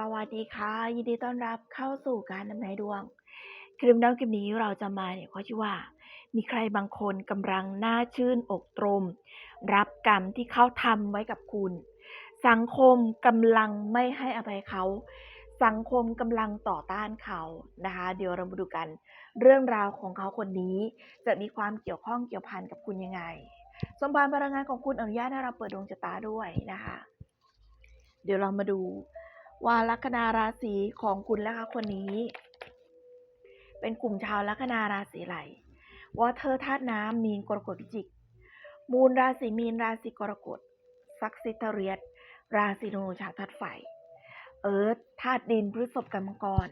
สวัสดีค่ะ ยินดีต้อนรับเข้าสู่การนำนายดวง คลิปน้องคลิปนี้เราจะมาเนี่ยเข้อที่ว่า มีใครบางคนกำลังหน้าชื่นอกตรม รับกรรมที่เขาทำไว้กับคุณ สังคมกำลังไม่ให้อภัยเขา สังคมกำลังต่อต้านเขานะคะ เดี๋ยวเรามาดูกันเรื่องราวของเขาคนนี้ จะมีความเกี่ยวข้องเกี่ยวพันกับคุณยังไง สมบัติพลังงานของคุณอนุญาตให้เราเปิดดวงชะตาด้วยนะคะ เดี๋ยวเรามาดู ว่าลัคนาราศีของคุณและคะคนนี้ เป็นกลุ่มชาวลัคนาราศีไหลวอเทอธาตุน้ำมีนกรกฎพิจิก มูลราศีมีนราศีกรกฎซักซิเทเรียสราศีนูชาวธาตุไฟ เอิร์ธธาตุดินพฤษภกรรมกร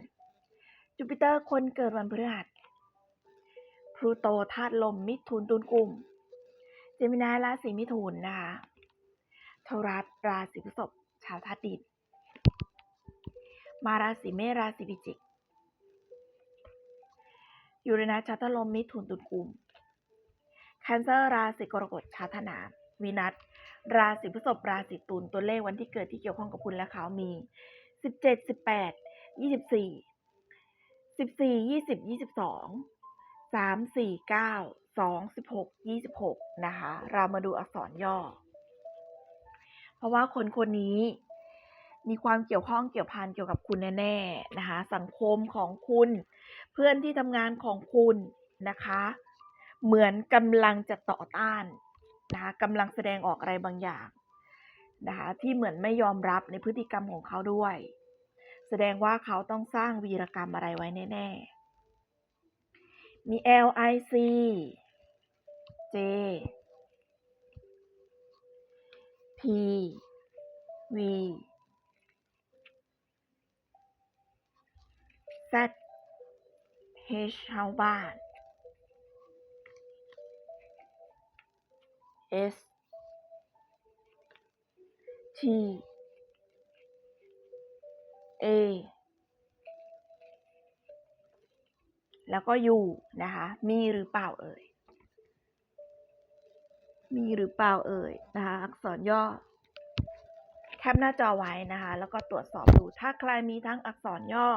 จูปิเตอร์คนเกิดวันพฤหัสพลูโตธาตุลมมิถุนตุลกุมเจมินายราศีมิถุนนะคะทรัสราศีพฤษภชาวธาตุดิน มาราศีเมษราศีพิจิกยูเรนัสชาตลมมิถุนตุลกุมแคนเซอร์ราศีกรกฎชาวธนาวีนัสราศีพฤษภราศีตุลตัวเลขวันที่เกิดที่เกี่ยวข้องกับคุณและเขามีสิบเจ็ดสิบแปดยี่สิบสี่สิบสี่ยี่สิบยี่สิบสองสามสี่เก้าสองสิบหกยี่สิบหกนะคะ เรามาดูอักษรย่อ เพราะว่าคนคนนี้ มีความเกี่ยวข้องเกี่ยวพันเกี่ยวกับคุณแน่ๆนะคะ สังคมของคุณ เพื่อนที่ทำงานของคุณนะคะ เหมือนกำลังจะต่อต้านนะคะกำลังแสดงออกอะไรบางอย่างนะคะที่เหมือนไม่ยอมรับในพฤติกรรมของเขาด้วย แสดงว่าเขาต้องสร้างวีรกรรมอะไรไว้แน่ ๆ มี L I C J P V Z H ชาวบ้าน S T A แล้วก็ U นะคะ มีหรือเปล่าเอ่ย มีหรือเปล่าเอ่ยนะคะ อักษรย่อ แคปหน้าจอไว้นะคะ แล้วก็ตรวจสอบดู ถ้าใครมีทั้งอักษรย่อ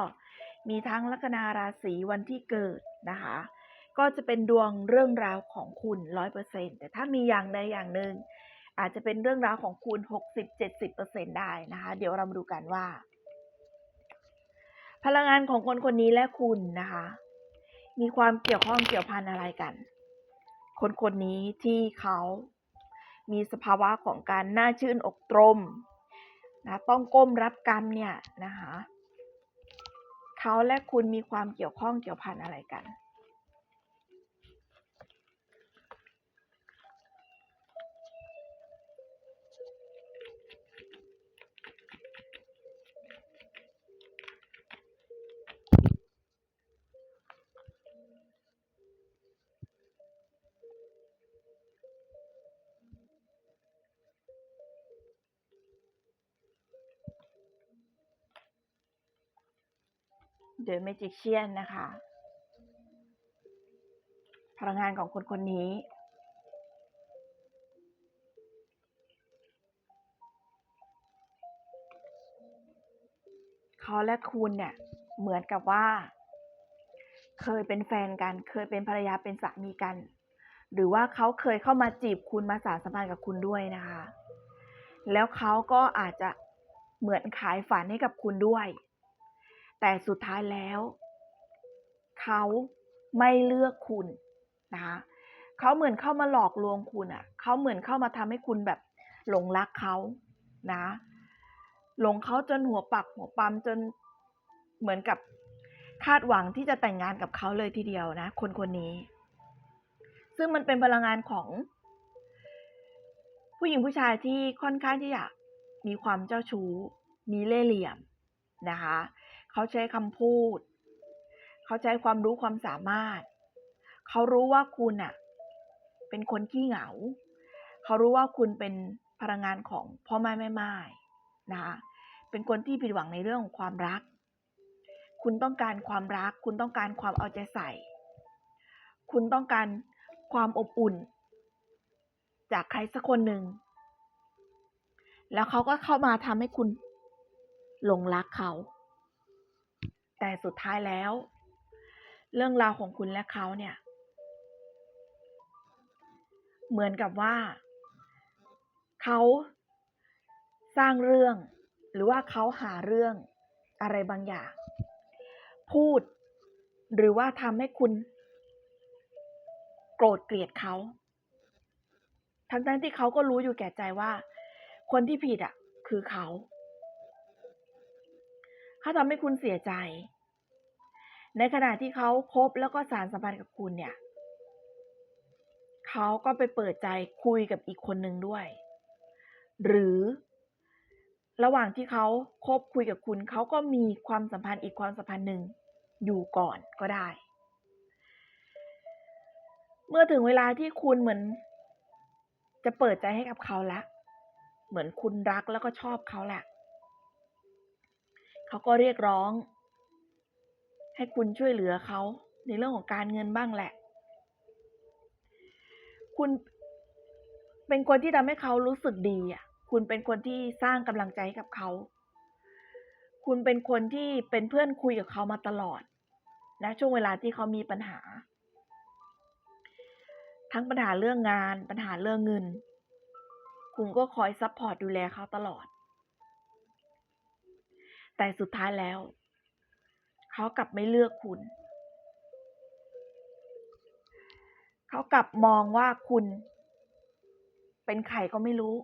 มีทั้งลัคนาราศีวันที่เกิดนะคะ ก็จะเป็นดวงเรื่องราวของคุณร้อยเปอร์เซ็นแต่ถ้ามีอย่างใดอย่างหนึ่งอาจจะเป็นเรื่องราวของคุณหกสิบเจ็ดสิบเปอร์เซ็นได้นะคะ เดี๋ยวเรามาดูกันว่า พลังงานของคนคนนี้และคุณนะคะ มีความเกี่ยวข้องเกี่ยวพันอะไรกัน คนคนนี้ที่เขามีสภาวะของการน่าชื่นอกตรมนะต้องก้มรับกรรมเนี่ยนะคะ เขาและคุณมีความเกี่ยวข้องเกี่ยวพันอะไรกัน The Magician นะคะ พลังงานของคนคนนี้เขาและคุณเนี่ยเหมือนกับว่า เคยเป็นแฟนกัน เคยเป็นภรรยาเป็นสามีกัน หรือว่าเขาเคยเข้ามาจีบคุณมาสานสัมพันธ์กับคุณด้วยนะคะ แล้วเขาก็อาจจะเหมือนขายฝันให้กับคุณด้วย แต่สุดท้ายแล้ว เขาไม่เลือกคุณนะคะเขาเหมือนเข้ามาหลอกลวงคุณอะ่ะเขาเหมือนเข้ามาทำให้คุณแบบหลงรักเขานะหลงเขาจนหัวปักหัวปั๊มจนเหมือนกับคาดหวังที่จะแต่งงานกับเขาเลยทีเดียวนะ คนคนนี้ ซึ่งมันเป็นพลังงานของ ผู้หญิงผู้ชายที่ค่อนข้างที่อยากมีความเจ้าชู้ มีเล่ห์เหลี่ยมนะคะ เขาใช้คำพูด เขาใช้ความรู้ความสามารถ เขารู้ว่าคุณอะเป็นคนขี้เหงา เขารู้ว่าคุณเป็นพลังงานของพ่อแม่แม่ไม้นะคะเป็นคนที่ผิดหวังในเรื่องของความรัก คุณต้องการความรัก คุณต้องการความเอาใจใส่ คุณต้องการความอบอุ่น จากใครสักคนหนึ่ง แล้วเขาก็เข้ามาทำให้คุณหลงรักเขา แต่สุดท้ายแล้ว เรื่องราวของคุณและเขาเนี่ย เหมือนกับว่า เขาสร้างเรื่อง หรือว่าเขาหาเรื่องอะไรบางอย่าง พูด หรือว่าทำให้คุณ โกรธเกลียดเขาทั้งๆที่เขาก็รู้อยู่แก่ใจว่า คนที่ผิดอะ คือเขา เขาทำให้คุณเสียใจ ในขณะที่เขาคบแล้วก็สารสัมพันธ์กับคุณเนี่ย เขาก็ไปเปิดใจคุยกับอีกคนหนึ่งด้วย หรือระหว่างที่เขาคบคุยกับคุณ เขาก็มีความสัมพันธ์อีกความสัมพันธ์หนึ่งอยู่ก่อนก็ได้ เมื่อถึงเวลาที่คุณเหมือน จะเปิดใจให้กับเขาล้วเหมือนคุณรักแล้วก็ชอบเขาแหละ เขาก็เรียกร้อง ให้คุณช่วยเหลือเขาในเรื่องของการเงินบ้างแหละ คุณเป็นคนที่ทำให้เขารู้สึกดีอะ คุณเป็นคนที่สร้างกำลังใจให้กับเขา คุณเป็นคนที่เป็นเพื่อนคุยกับเขามาตลอด นะช่วงเวลาที่เขามีปัญหา ทั้งปัญหาเรื่องงานปัญหาเรื่องเงิน คุณก็คอยซัพพอร์ตดูแลเขาตลอด แต่สุดท้ายแล้ว เขากลับไม่เลือกคุณ เขากลับมองว่าคุณ เป็นใครก็ไม่รู้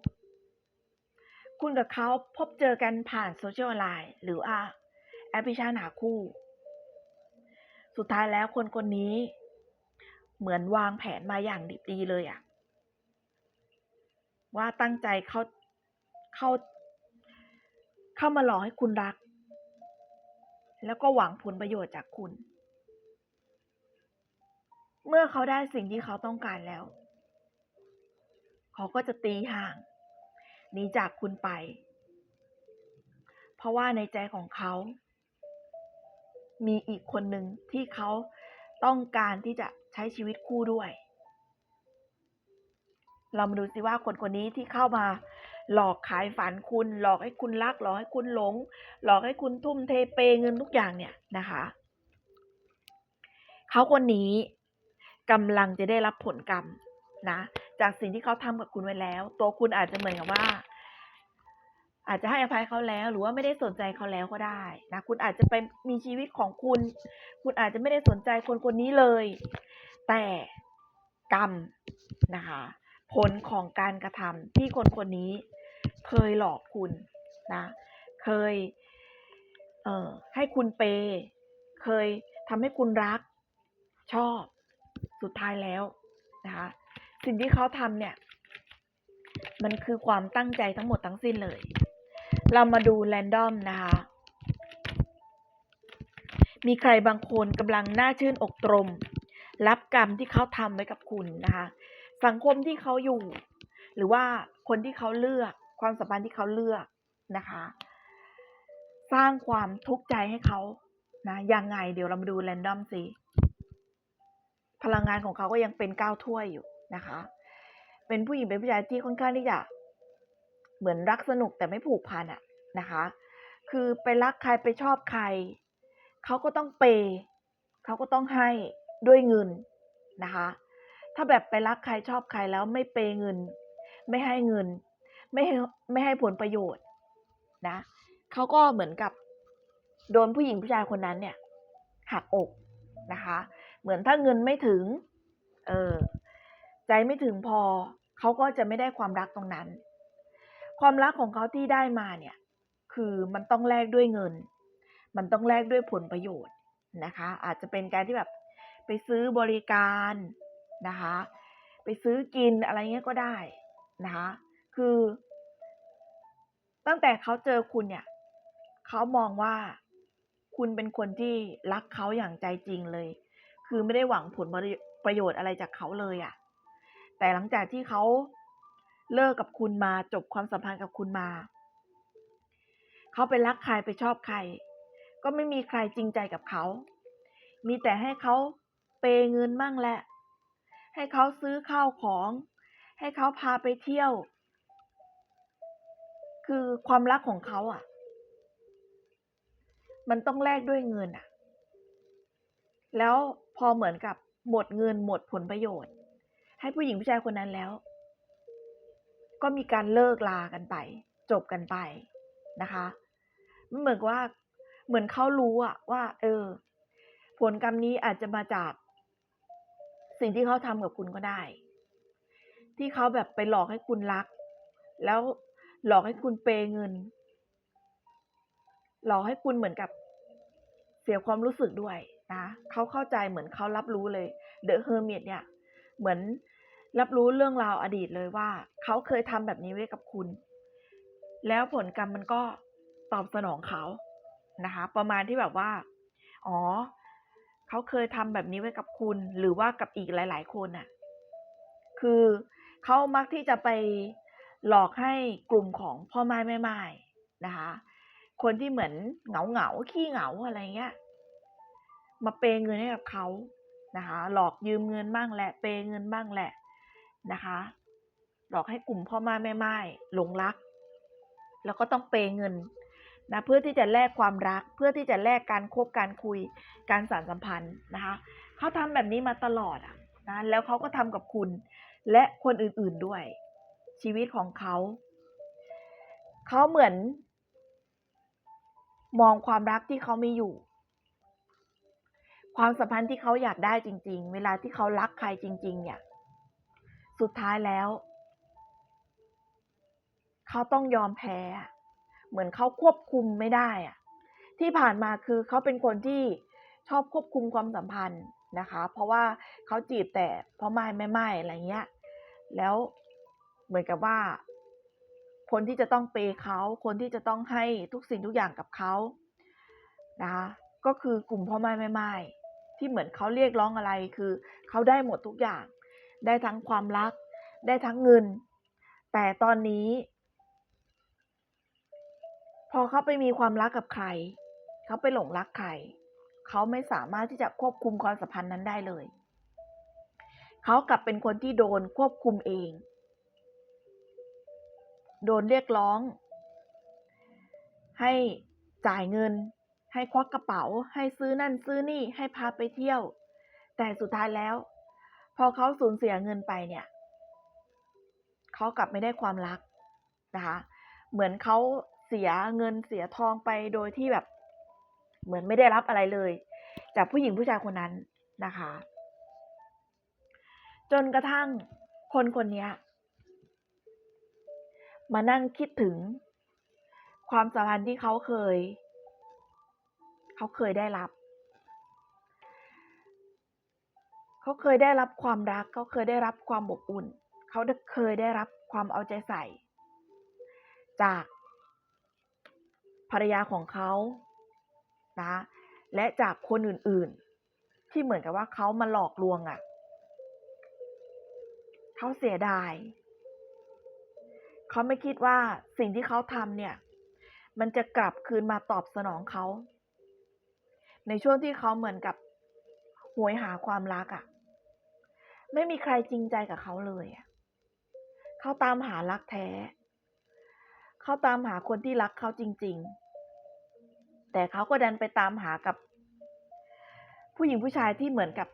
คุณกับเขาพบเจอกันผ่านโซเชียลไลน์หรือว่าแอปพลิเคชันหาคู่ สุดท้ายแล้วคนคนนี้ เหมือนวางแผนมาอย่างดิบดีเลยอะว่าตั้งใจเขาเข้าเข้ามาหลอกให้คุณรัก แล้วก็หวังผลประโยชน์จากคุณ เมื่อเขาได้สิ่งที่เขาต้องการแล้ว เขาก็จะตีห่างหนีจากคุณไป เพราะว่าในใจของเขา มีอีกคนหนึ่งที่เขาต้องการที่จะใช้ชีวิตคู่ด้วย เรามาดูสิว่าคนคนนี้ที่เข้ามา หลอกขายฝันคุณ หลอกให้คุณรัก หลอกให้คุณหลง หลอกให้คุณทุ่มเทเปเงินทุกอย่างเนี่ยนะคะเขาคนนี้กำลังจะได้รับผลกรรมนะจากสิ่งที่เขาทำกับคุณไว้แล้ว ตัวคุณอาจจะเหมือนกับว่า อาจจะให้อภัยเขาแล้ว หรือว่าไม่ได้สนใจเขาแล้วก็ได้นะคุณอาจจะไปมีชีวิตของคุณ คุณอาจจะไม่ได้สนใจคนคนนี้เลย แต่กรรมนะคะ ผลของการกระทำที่คนคนนี้เคยหลอกคุณนะ เคย เอ่อ ให้คุณเปย์เคยทำให้คุณรัก ชอบ สุดท้ายแล้วนะคะ สิ่งที่เขาทำเนี่ย มันคือความตั้งใจทั้งหมดทั้งสิ้นเลย เรามาดูแรนดอมนะคะ มีใครบางคนกำลังน่าชื่นอกตรม รับกรรมที่เขาทำไว้กับคุณนะคะ สังคมที่เขาอยู่ หรือว่าคนที่เขาเลือก ความสัมพันธ์ที่เขาเลือกนะคะ สร้างความทุกข์ใจให้เขานะยังไงเดี๋ยวเรามาดูแรนดอมสิพลังงานของเขาก็ยังเป็นก้าวถ้วยอยู่นะคะ เป็นผู้หญิงเป็นผู้ชายที่ค่อนข้างที่จะเหมือนรักสนุกแต่ไม่ผูกพันอะนะคะ คือไปรักใครไปชอบใคร เขาก็ต้องเปย์เขาก็ต้องให้ด้วยเงินนะคะ ถ้าแบบไปรักใครชอบใครแล้วไม่เปย์เงิน ไม่ให้เงิน ไม่ให้ไม่ให้ผลประโยชน์นะเขาก็เหมือนกับโดนผู้หญิงผู้ชายคนนั้นเนี่ยหักอกนะคะ เหมือนถ้าเงินไม่ถึง เออใจไม่ถึงพอเขาก็จะไม่ได้ความรักตรงนั้น ความรักของเขาที่ได้มาเนี่ย คือมันต้องแลกด้วยเงิน มันต้องแลกด้วยผลประโยชน์นะคะ อาจจะเป็นการที่แบบไปซื้อบริการ นะคะ ไปซื้อกินอะไรเงี้ยก็ได้นะคะ คือ ตั้งแต่เขาเจอคุณเนี่ยเขามองว่าคุณเป็นคนที่รักเขาอย่างใจจริงเลย คือไม่ได้หวังผลประโยชน์อะไรจากเขาเลยอะ่ะ แต่หลังจากที่เขาเลิกกับคุณมาจบความสัมพันธ์กับคุณมา เขาไปรักใครไปชอบใคร ก็ไม่มีใครจริงใจกับเขา มีแต่ให้เขาเปย์เงินมั่งแหละ ให้เขาซื้อข้าวของ ให้เขาพาไปเที่ยว คือความรักของเขาอะ มันต้องแลกด้วยเงินอะแล้วพอเหมือนกับหมดเงินหมดผลประโยชน์ ให้ผู้หญิงผู้ชายคนนั้นแล้ว ก็มีการเลิกลากันไป จบกันไปนะคะมันเหมือนว่าเหมือนเขารู้อะว่า เออ ผลกรรมนี้อาจจะมาจาก สิ่งที่เขาทำกับคุณก็ได้ ที่เขาแบบไปหลอกให้คุณรัก แล้วหลอกให้คุณเปย์เงิน หลอกให้คุณเหมือนกับเสียความรู้สึกด้วยนะเขาเข้าใจเหมือนเขารับรู้เลยเดอะเฮอร์เมิตเนี่ย เหมือนรับรู้เรื่องราวอดีตเลยว่า เขาเคยทำแบบนี้ไว้กับคุณ แล้วผลกรรมมันก็ตอบสนองเขานะคะ ประมาณที่แบบว่า อ๋อ เขาเคยทำแบบนี้ไว้กับคุณ หรือว่ากับอีกหลาย ๆ คนน่ะคือเขามักที่จะไปหลอกให้กลุ่มของพ่อไม้แม่ไม้นะคะ คนที่เหมือนเหงาเหงาขี้เหงาอะไรเงี้ย มาเปยเงินให้กับเขานะคะ หลอกยืมเงินบ้างแหละ เปยเงินบ้างแหละนะคะ หลอกให้กลุ่มพ่อไม้แม่ไม้หลงรัก แล้วก็ต้องเปยเงิน นะเพื่อที่จะแลกความรัก เพื่อที่จะแลกการคบการคุย การสานสัมพันธ์นะคะเขาทำแบบนี้มาตลอดอะนะแล้วเขาก็ทำกับคุณ และคนอื่นๆด้วย ชีวิตของเขาเขาเหมือน มองความรักที่เขามีอยู่ ความสัมพันธ์ที่เขาอยากได้จริง ๆ เวลาที่เขารักใครจริง ๆ เนี่ย สุดท้ายแล้ว เขาต้องยอมแพ้ เหมือนเขาควบคุมไม่ได้อะที่ผ่านมาคือเขาเป็นคนที่ชอบควบคุมความสัมพันธ์นะคะ เพราะว่าเขาจีบแต่พ่อไม้แม่ไม้อะไรเงี้ย แล้วเหมือนกับว่า คนที่จะต้องเปย์เขา คนที่จะต้องให้ทุกสิ่งทุกอย่างกับเขานะคะ ก็คือกลุ่มพ่อไม้แม่ไม้ที่เหมือนเขาเรียกร้องอะไรคือเขาได้หมดทุกอย่าง ได้ทั้งความรัก ได้ทั้งเงิน แต่ตอนนี้ พอเขาไปมีความรักกับใคร เขาไปหลงรักใคร เขาไม่สามารถที่จะควบคุมความสัมพันธ์นั้นได้เลย เขากลับเป็นคนที่โดนควบคุมเอง โดนเรียกร้อง ให้จ่ายเงิน ให้ควักกระเป๋า ให้ซื้อนั่นซื้อนี่ ให้พาไปเที่ยว แต่สุดท้ายแล้ว พอเขาสูญเสียเงินไปเนี่ย เขากลับไม่ได้ความรักนะคะ เหมือนเขา เสียเงินเสียทองไปโดยที่แบบ เหมือนไม่ได้รับอะไรเลย จากผู้หญิงผู้ชายคนนั้นนะคะ จนกระทั่งคนคนนี้มานั่งคิดถึงความสัมพันธ์ที่เขาเคย เขาเคยได้รับ เขาเคยได้รับความรัก เขาเคยได้รับความอบอุ่น เขาเคยได้รับความเอาใจใส่ จาก ภรรยาของเขานะและจากคนอื่นๆ ที่เหมือนกับว่าเขามาหลอกลวงอะ่ะเขาเสียดายเขาไม่คิดว่าสิ่งที่เขาทำเนี่ย มันจะกลับคืนมาตอบสนองเขา ในช่วงที่เขาเหมือนกับหวยหาความรักอะ่ะ ไม่มีใครจริงใจกับเขาเลยอะเขาตามหารักแท้ เขาตามหาคนที่รักเขาจริง ๆ แต่เขาก็ดันไปตามหากับ ผู้หญิงผู้ชายที่เหมือนกับ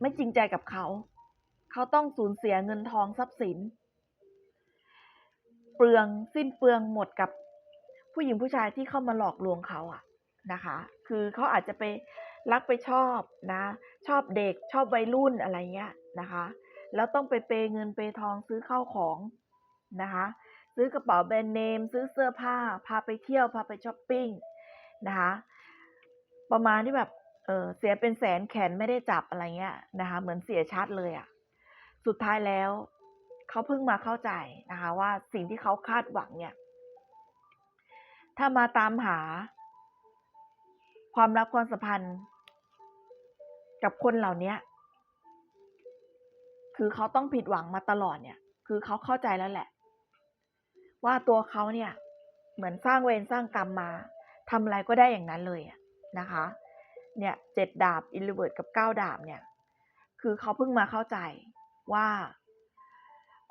ไม่จริงใจกับเขา เขาต้องสูญเสียเงินทองทรัพย์สิน เปลืองสิ้นเปลืองหมดกับผู้หญิงผู้ชายที่เข้ามาหลอกลวงเขาอะนะคะ คือเขาอาจจะไปรักไปชอบนะ ชอบเด็กชอบวัยรุ่นอะไรเงี้ยนะคะ แล้วต้องไปเปย์เงินเปย์ทองซื้อข้าวของนะคะ ซื้อกระเป๋าแบรนด์เนม ซื้อเสื้อผ้า พาไปเที่ยว พาไปช้อปปิ้งนะคะ ประมาณที่แบบเออเสียเป็นแสนแขนไม่ได้จับอะไรเงี้ยนะคะ เหมือนเสียชัดเลยอะสุดท้ายแล้วเขาเพิ่งมาเข้าใจนะคะ ว่าสิ่งที่เขาคาดหวังเนี่ย ถ้ามาตามหา ความรักความสัมพันธ์ กับคนเหล่านี้คือเขาต้องผิดหวังมาตลอดเนี่ย คือเขาเข้าใจแล้วแหละ ว่าตัวเขาเนี่ยเหมือนสร้างเวรสร้างกรรมมาทำอะไรก็ได้อย่างนั้นเลยนะคะ เนี่ยเจ็ดดาบอิลิเวิร์ดกับเก้าดาบเนี่ย คือเขาเพิ่งมาเข้าใจว่า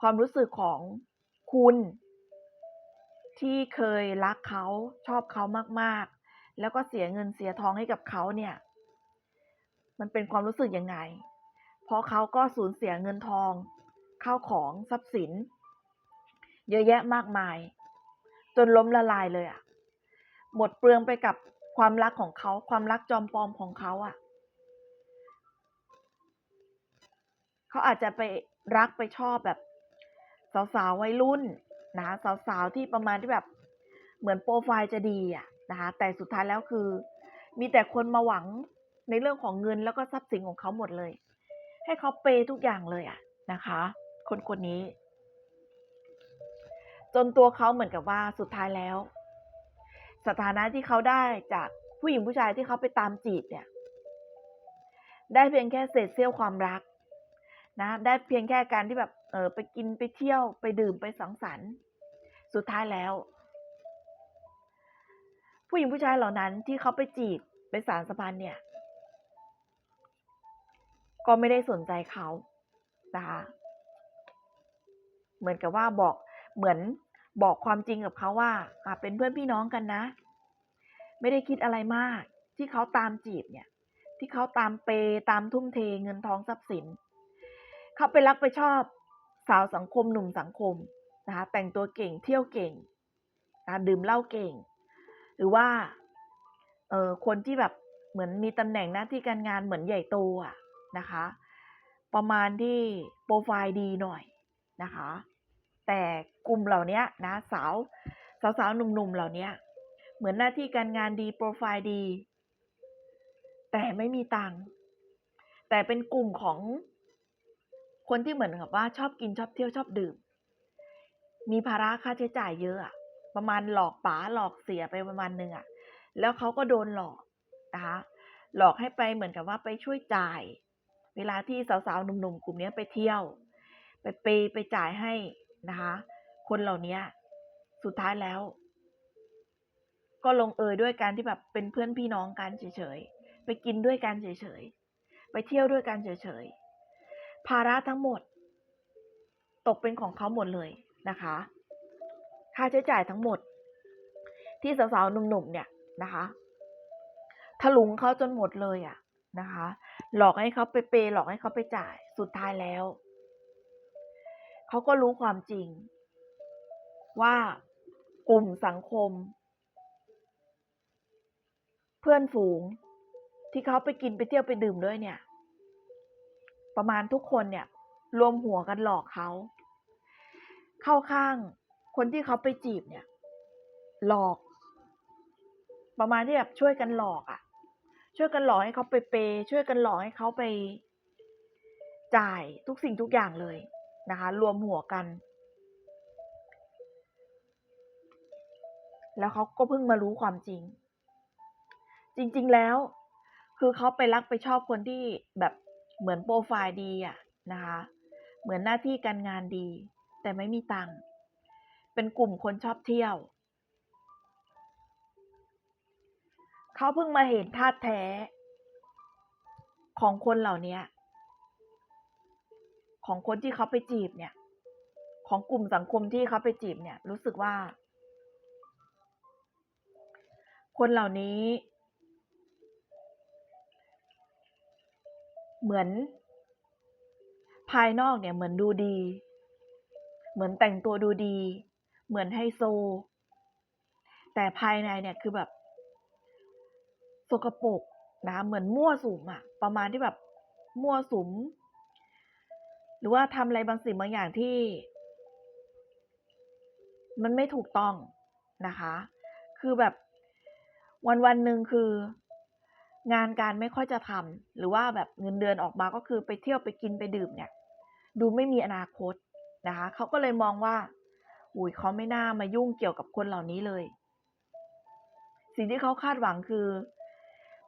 ความรู้สึกของคุณ ที่เคยรักเขาชอบเขามากๆ แล้วก็เสียเงินเสียทองให้กับเขาเนี่ย มันเป็นความรู้สึกยังไง เพราะเขาก็สูญเสียเงินทองข้าวของทรัพย์สิน เยอะแยะมากมาย จนล้มละลายเลยอะ่ะ หมดเปลืองไปกับความรักของเขา ความรักจอมปลอมของเขาอะ่ะ เขาอาจจะไปรักไปชอบแบบ สาวๆวัยรุ่นนะสาวๆที่ประมาณที่แบบ เหมือนโปรไฟล์จะดีอะนะคะแต่สุดท้ายแล้วคือ มีแต่คนมาหวังในเรื่องของเงินแล้วก็ทรัพย์สินของเขาหมดเลย ให้เขาเปย์ทุกอย่างเลยอะนะคะ คนคนนี้ จนตัวเขาเหมือนกับว่าสุดท้ายแล้ว สถานะที่เขาได้จากผู้หญิงผู้ชายที่เขาไปตามจีบเนี่ย ได้เพียงแค่เศษเสี้ยวความรัก นะ ได้เพียงแค่การที่แบบเออไปกินไปเที่ยวไปดื่มไปสังสรรค์ สุดท้ายแล้ว ผู้หญิงผู้ชายเหล่านั้นที่เขาไปจีบไปสารสัมพันธ์เนี่ย ก็ไม่ได้สนใจเขานะคะเหมือนกับว่าบอกเหมือน บอกความจริงกับเขาว่าเป็นเพื่อนพี่น้องกันนะ ไม่ได้คิดอะไรมากที่เขาตามจีบเนี่ย ที่เขาตามเปย์ตามทุ่มเทเงินทองทรัพย์สิน เขาไปรักไปชอบสาวสังคมหนุ่มสังคมนะคะแต่งตัวเก่งเที่ยวเก่งนะดื่มเหล้าเก่ง หรือว่าเออคนที่แบบเหมือนมีตำแหน่งหน้าที่การงานเหมือนใหญ่โตอะนะคะ ประมาณที่โปรไฟล์ดีหน่อยนะคะ แต่กลุ่มเหล่านี้นะสาวสาวสาวหนุ่มๆเหล่านี้เหมือนหน้าที่การงานดีโปรไฟล์ดี แต่ไม่มีตังค์แต่เป็นกลุ่มของคนที่เหมือนกับว่าชอบกินชอบเที่ยวชอบดื่ม มีภาระค่าใช้จ่ายเยอะประมาณหลอกป๋าหลอกเสียไปประมาณหนึ่งอะแล้วเขาก็โดนหลอกนะคะหลอกให้ไปเหมือนกับว่าไปช่วยจ่าย เวลาที่สาวๆหนุ่มๆกลุ่มนี้ไปเที่ยว ไปเปไปจ่ายให้ นะคะ คนเหล่านี้สุดท้ายแล้ว ก็ลงเอยด้วยการที่แบบเป็นเพื่อนพี่น้องกันเฉยๆ ไปกินด้วยกันเฉยๆ ไปเที่ยวด้วยกันเฉยๆ ภาระทั้งหมด ตกเป็นของเขาหมดเลยนะคะ ค่าใช้จ่ายทั้งหมด ที่สาวๆ หนุ่มๆ เนี่ยนะคะถลุงเขาจนหมดเลยอะนะคะ หลอกให้เขาไปเปย์หลอกให้เขาไปจ่าย สุดท้ายแล้ว เขาก็รู้ความจริง ว่ากลุ่มสังคม เพื่อนฝูงที่เขาไปกินไปเที่ยวไปดื่มด้วยเนี่ย ประมาณทุกคนเนี่ย รวมหัวกันหลอกเขาเข้าข้างคนที่เขาไปจีบเนี่ย หลอก ประมาณที่แบบช่วยกันหลอกอะ่ะ ช่วยกันหลอกให้เขาไปเปย์ช่วยกันหลอกให้เขาไปจ่ายทุกสิ่งทุกอย่างเลย นะคะ รวมหัวกัน แล้วเขาก็เพิ่งมารู้ความจริง จริง ๆแล้ว คือเขาไปรักไปชอบคนที่แบบเหมือนโปรไฟล์ดีอะนะคะ เหมือนหน้าที่การงานดี แต่ไม่มีตังค์เป็นกลุ่มคนชอบเที่ยวเขาเพิ่งมาเห็นท่าตุแท้ของคนเหล่านี้ ของคนที่เขาไปจีบเนี่ย ของกลุ่มสังคมที่เขาไปจีบเนี่ย รู้สึกว่า คนเหล่านี้ เหมือน ภายนอกเนี่ยเหมือนดูดี เหมือนแต่งตัวดูดี เหมือนไฮโซ แต่ภายในเนี่ยคือแบบสกปรกนะเหมือนมั่วสุมอะประมาณที่แบบมั่วสุม หรือว่าทำอะไรบางสิ่งบางอย่างที่ มันไม่ถูกต้องนะคะ คือแบบวันวันหนึ่งคืองานการไม่ค่อยจะทำหรือว่าแบบเงินเดือนออกมาก็คือไปเที่ยวไปกินไปดื่มเนี่ย ดูไม่มีอนาคตนะคะเขาก็เลยมองว่าอุ้ยเขาไม่น่ามายุ่งเกี่ยวกับคนเหล่านี้เลย สิ่งที่เขาคาดหวังคือ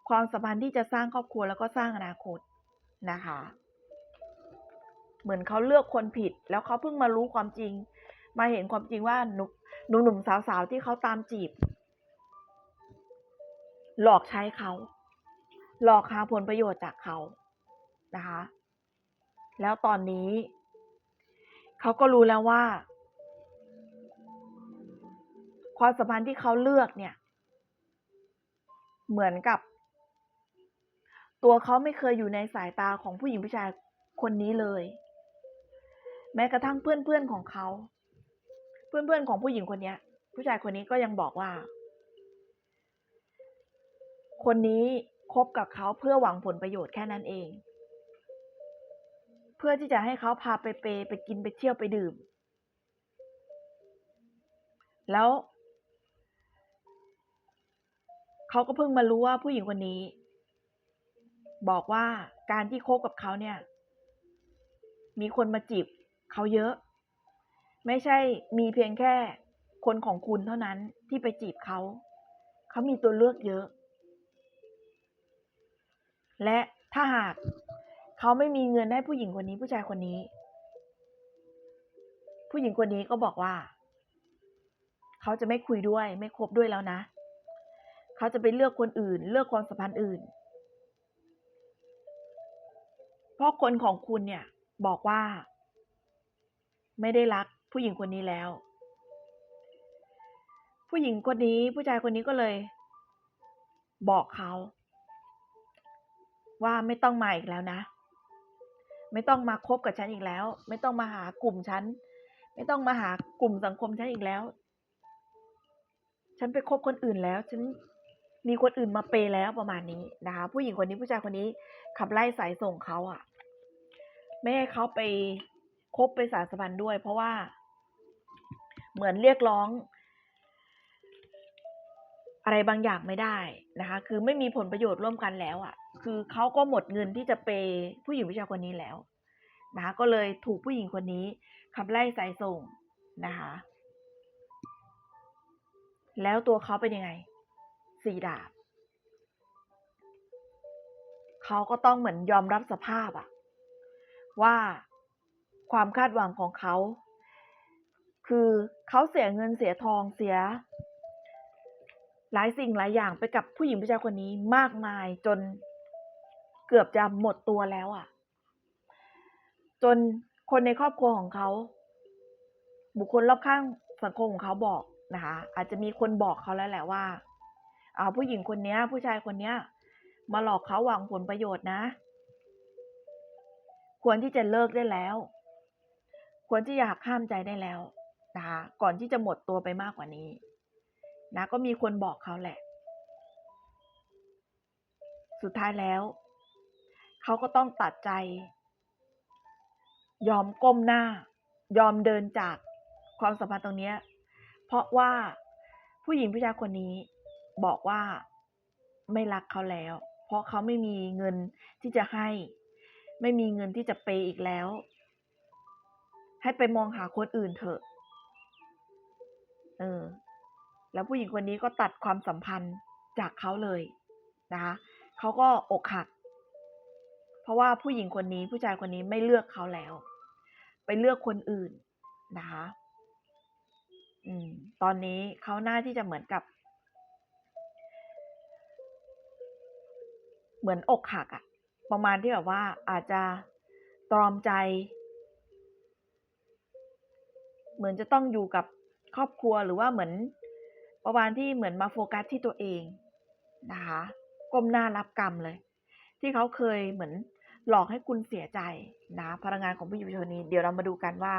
ความสัมพันธ์ที่จะสร้างครอบครัวแล้วก็สร้างอนาคตนะคะ เหมือนเขาเลือกคนผิด แล้วเขาเพิ่งมารู้ความจริง มาเห็นความจริงว่าหนุ่มหนุ่มสาวๆที่เขาตามจีบ หลอกใช้เขาหลอกหาผลประโยชน์จากเขานะคะ แล้วตอนนี้ เขาก็รู้แล้วว่า ความสัมพันธ์ที่เขาเลือกเนี่ย เหมือนกับ ตัวเขาไม่เคยอยู่ในสายตาของผู้หญิงผู้ชายคนนี้เลย แม้กระทั่งเพื่อนๆของเขา เพื่อนๆของผู้หญิงคนนี้ผู้ชายคนนี้ก็ยังบอกว่า คนนี้คบกับเขาเพื่อหวังผลประโยชน์แค่นั้นเอง เพื่อที่จะให้เขาพาไปเปย์ไปกินไปเที่ยวไปดื่ม แล้วเขาก็เพิ่งมารู้ว่าผู้หญิงคนนี้ บอกว่าการที่คบกับเขาเนี่ย มีคนมาจีบ เขาเยอะ ไม่ใช่มีเพียงแค่คนของคุณเท่านั้นที่ไปจีบเขา เขามีตัวเลือกเยอะ และถ้าหากเขาไม่มีเงินให้ผู้หญิงคนนี้ผู้ชายคนนี้ ผู้หญิงคนนี้ก็บอกว่า เขาจะไม่คุยด้วย ไม่คบด้วยแล้วนะ เขาจะไปเลือกคนอื่น เลือกความสัมพันธ์อื่น เพราะคนของคุณเนี่ยบอกว่า ไม่ได้รักผู้หญิงคนนี้แล้ว ผู้หญิงคนนี้ผู้ชายคนนี้ก็เลย บอกเขาว่าไม่ต้องมาอีกแล้วนะ ไม่ต้องมาคบกับฉันอีกแล้ว ไม่ต้องมาหากลุ่มฉัน ไม่ต้องมาหากลุ่มสังคมฉันอีกแล้ว ฉันไปคบคนอื่นแล้ว ฉันมีคนอื่นมาเปย์แล้วประมาณนี้นะคะ ผู้หญิงคนนี้ผู้ชายคนนี้ขับไล่สายส่งเขาอะ่ะ ไม่ให้เขาไป คบไปสาสัมพันธ์ด้วย เพราะว่า เหมือนเรียกร้อง อะไรบางอย่างไม่ได้นะคะ คือไม่มีผลประโยชน์ร่วมกันแล้วอะ่ะ คือเขาก็หมดเงินที่จะเปผู้หญิงผู้ชายคนนี้แล้วนะคะก็เลยถูกผู้หญิงคนนี้ขับไล่สายส่งนะคะ แล้วตัวเขาเป็นยังไง สีดาบ เขาก็ต้องเหมือนยอมรับสภาพอะว่า ความคาดหวังของเขา คือเขาเสียเงินเสียทองเสีย หลายสิ่งหลายอย่างไปกับผู้หญิงผู้ชายคนนี้มากมายจนเกือบจะหมดตัวแล้วอะจนคนในครอบครัวของเขา บุคคลรอบข้างสังคมของเขาบอกนะคะอาจจะมีคนบอกเขาแล้วแหละว่าเอาผู้หญิงคนนี้ผู้ชายคนนี้มาหลอกเขาหวังผลประโยชน์นะ ควรที่จะเลิกได้แล้ว ควรที่จะหักห้ามใจได้แล้วนะคะก่อนที่จะหมดตัวไปมากกว่านี้ นะก็มีคนบอกเขาแหละ สุดท้ายแล้ว เขาก็ต้องตัดใจ ยอมก้มหน้า ยอมเดินจากความสัมพันธ์ตรงนี้ เพราะว่าผู้หญิงผู้ชายคนนี้บอกว่าไม่รักเขาแล้ว เพราะเขาไม่มีเงินที่จะให้ ไม่มีเงินที่จะเปย์อีกแล้ว ให้ไปมองหาคนอื่นเถอะ เออ แล้วผู้หญิงคนนี้ก็ตัดความสัมพันธ์จากเขาเลยนะคะเขาก็อกหัก เพราะว่าผู้หญิงคนนี้ผู้ชายคนนี้ไม่เลือกเขาแล้ว ไปเลือกคนอื่นนะคะอืม ตอนนี้เขาหน้าที่จะเหมือนกับ เหมือนอกหักอะประมาณที่แบบว่าอาจจะตรอมใจ เหมือนจะต้องอยู่กับครอบครัวหรือว่าเหมือนประมาณที่เหมือนมาโฟกัสที่ตัวเองนะคะก้มหน้ารับกรรมเลย ที่เขาเคยเหมือนหลอกให้คุณเสียใจนะพลังงานของผู้หญิงคนนี้ เดี๋ยวเรามาดูกันว่า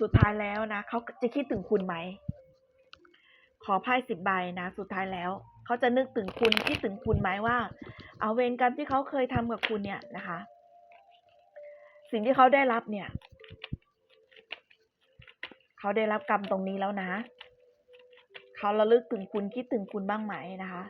สุดท้ายแล้วนะเขาจะคิดถึงคุณไหม ขอไพ่สิบใบนะ สุดท้ายแล้วเขาจะนึกถึงคุณคิดถึงคุณไหมว่า เอาเวรกรรมที่เขาเคยทำกับคุณเนี่ยนะคะ สิ่งที่เขาได้รับเนี่ย เขาได้รับกรรมตรงนี้แล้วนะ เขาระลึกถึงคุณคิดถึงคุณบ้างไหมนะคะ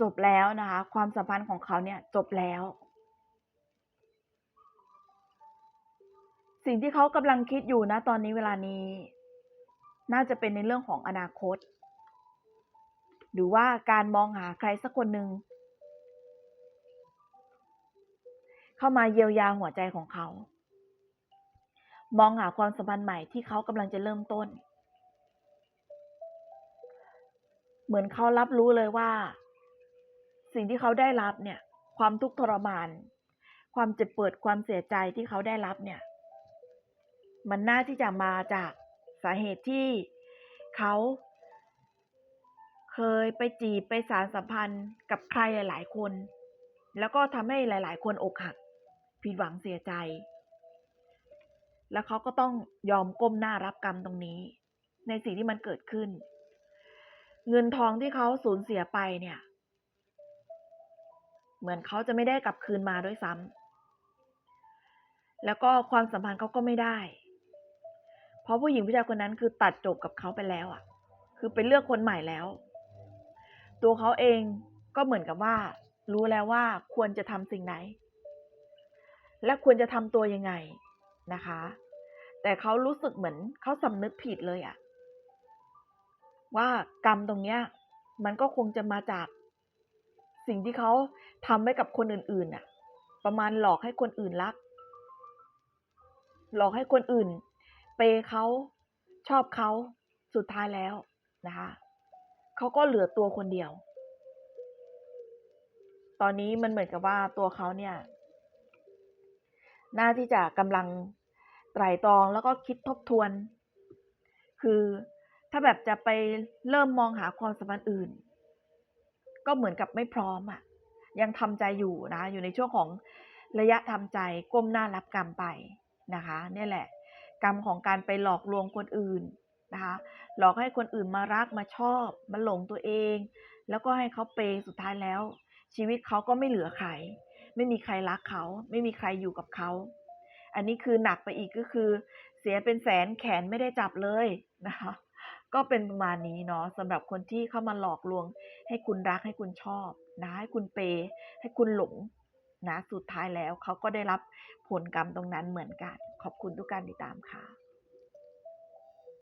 จบแล้วนะคะ ความสัมพันธ์ของเขาเนี่ยจบแล้ว สิ่งที่เขากำลังคิดอยู่นะตอนนี้เวลานี้ น่าจะเป็นในเรื่องของอนาคต หรือว่าการมองหาใครสักคนหนึ่งเข้ามาเยียวยาหัวใจของเขา มองหาความสัมพันธ์ใหม่ที่เขากำลังจะเริ่มต้น เหมือนเขารับรู้เลยว่า สิ่งที่เขาได้รับเนี่ย ความทุกข์ทรมาน ความเจ็บปวดความเสียใจที่เขาได้รับเนี่ย มันน่าที่จะมาจากสาเหตุที่เขาเคยไปจีบไปสารสัมพันธ์กับใครหลาย ๆ คน แล้วก็ทำให้หลาย ๆ คนอกหัก ผิดหวังเสียใจ แล้วเขาก็ต้องยอมก้มหน้ารับกรรมตรงนี้ ในสิ่งที่มันเกิดขึ้น เงินทองที่เขาสูญเสียไปเนี่ย เหมือนเขาจะไม่ได้กลับคืนมาด้วยซ้ำแล้วก็ความสัมพันธ์เขาก็ไม่ได้ เพราะผู้หญิงผู้ชายคนนั้นคือตัดจบกับเขาไปแล้วอะ คือไปเลือกคนใหม่แล้ว ตัวเขาเองก็เหมือนกับว่า รู้แล้วว่าควรจะทำสิ่งไหน และควรจะทำตัวยังไงนะคะ แต่เขารู้สึกเหมือนเขาสำนึกผิดเลยอะว่ากรรมตรงเนี้ย มันก็คงจะมาจาก สิ่งที่เขาทำไว้กับคนอื่นๆน่ะ ประมาณหลอกให้คนอื่นรัก หลอกให้คนอื่น เปย์เขาชอบเขาสุดท้ายแล้วนะคะเขาก็เหลือตัวคนเดียว ตอนนี้มันเหมือนกับว่าตัวเขาเนี่ย น่าที่จะกำลังไตร่ตรองแล้วก็คิดทบทวน คือถ้าแบบจะไปเริ่มมองหาความสัมพันธ์อื่น ก็เหมือนกับไม่พร้อมอะ่ะ ยังทำใจอยู่นะ อยู่ในช่วงของระยะทำใจก้มหน้ารับกรรมไปนะคะเนี่ยแหละ กรรมของการไปหลอกลวงคนอื่นนะคะ หลอกให้คนอื่นมารักมาชอบมาหลงตัวเอง แล้วก็ให้เขาเปย์สุดท้ายแล้ว ชีวิตเขาก็ไม่เหลือใครไม่มีใครรักเขา ไม่มีใครอยู่กับเขา อันนี้คือหนักไปอีกก็คือ เสียเป็นแสนแขนไม่ได้จับเลยนะคะ ก็เป็นประมาณนี้เนาะสำหรับคนที่เข้ามาหลอกลวง ให้คุณรักให้คุณชอบนะให้คุณเปย์ให้คุณหลงนะสุดท้ายแล้วเขาก็ได้รับผลกรรมตรงนั้นเหมือนกัน ขอบคุณทุกการติดตามค่ะ